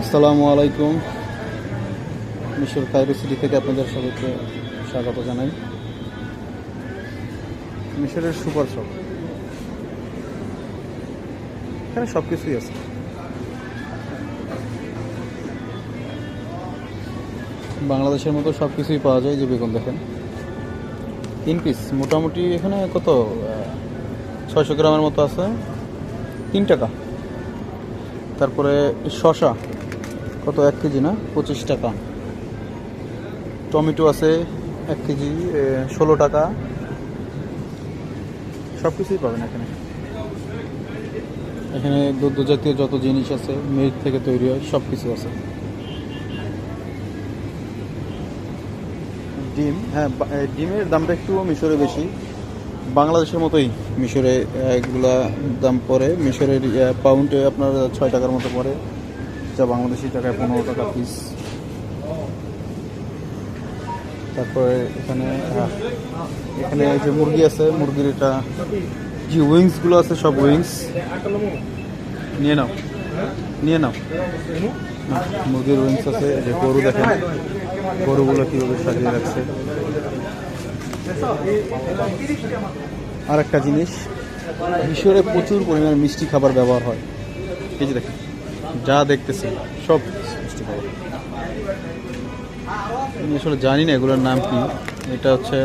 আসসালামু আলাইকুম। মিশর কাইরো সিটি থেকে আপনাদের সবাইকে স্বাগত জানাই। মিশরের সুপার শপ। এখানে সব কিছুই আছে। বাংলাদেশের মতো সব কিছুই পাওয়া যায়, যে বেগুন দেখেন। তিন পিস মোটামুটি এখানে কত? ছয়শো গ্রামের মতো আছে। তিন টাকা। তারপরে শশা কত? এক কেজি না? পঁচিশ টাকা। টমেটো আছে এক কেজি ষোলো টাকা। সব কিছুই পাবেন এখানে। এখানে দুধ জাতীয় যত জিনিস আছে মিল্ক থেকে তৈরি হয় সব কিছু আছে। ডিম হ্যাঁ ডিমের দামটা একটু মিশরে বেশি। বাংলাদেশের মতোই মিশরে এগুলা দাম পড়ে। মিশরের পাউন্ডে আপনার ছয় টাকার মতো পড়ে। যা বাংলাদেশি টাকায় পনেরো টাকা পিস তারপরে এখানে এখানে যে মুরগি আছে, মুরগির এটা যে উইংসগুলো আছে, সব উইংস নিয়ে নাও। নিয়ে নাও। মুরগির উইংস আছে যে গরু দেখেন। গরুগুলো কীভাবে সাজিয়ে রাখছে। আর একটা জিনিস, মিশরে প্রচুর পরিমাণে মিষ্টি খাবার ব্যবহার হয়। এই যে দেখেন। যা দেখতেছেন সব আসলে জানি না এগুলোর নাম কি। এটা হচ্ছে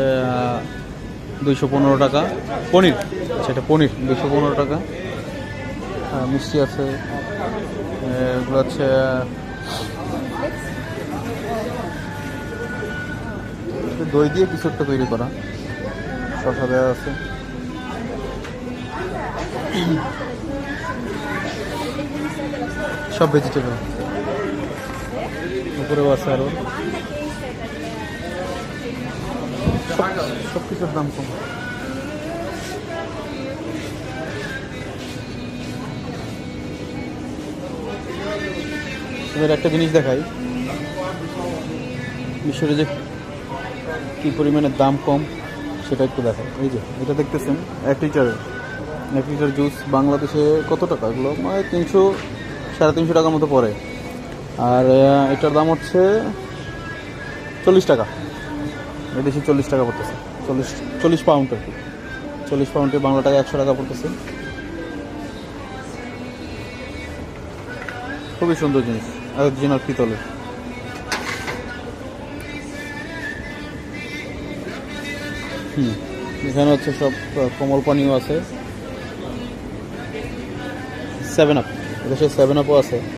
দুইশো পনেরো টাকা। পনির, সেটা পনির, দুইশো পনেরো টাকা। মিষ্টি আছে। এগুলো হচ্ছে দই দিয়ে কিছু একটা তৈরি করা। শসা দেওয়া আছে। সব ভেজিটেবল উপরেও আছে আরও। সব কিছুর দাম কম। এবার একটা জিনিস দেখাই। মিশরে যে কি পরিমাণে দাম কম সেটা একটু দেখাই। এই যে এটা দেখতেছেন? এক লিটারের। এক লিটার জুস বাংলাদেশে কত টাকা? এগুলো মানে তিনশো সাড়ে তিনশো টাকার মতো পড়ে। আর এটার দাম হচ্ছে চল্লিশ টাকা। এদেশে চল্লিশ টাকা পড়তেছে। চল্লিশ চল্লিশ পাউন্ড আর কি। চল্লিশ পাউন্ডে বাংলা টাকা একশো টাকা পড়তেছে। খুবই সুন্দর জিনিস। অরিজিনাল পিতলের। হুম, এখানে হচ্ছে সব কোমল পানীয় আছে। সেভেন আপ এদেশে সেভেন আপও আছে।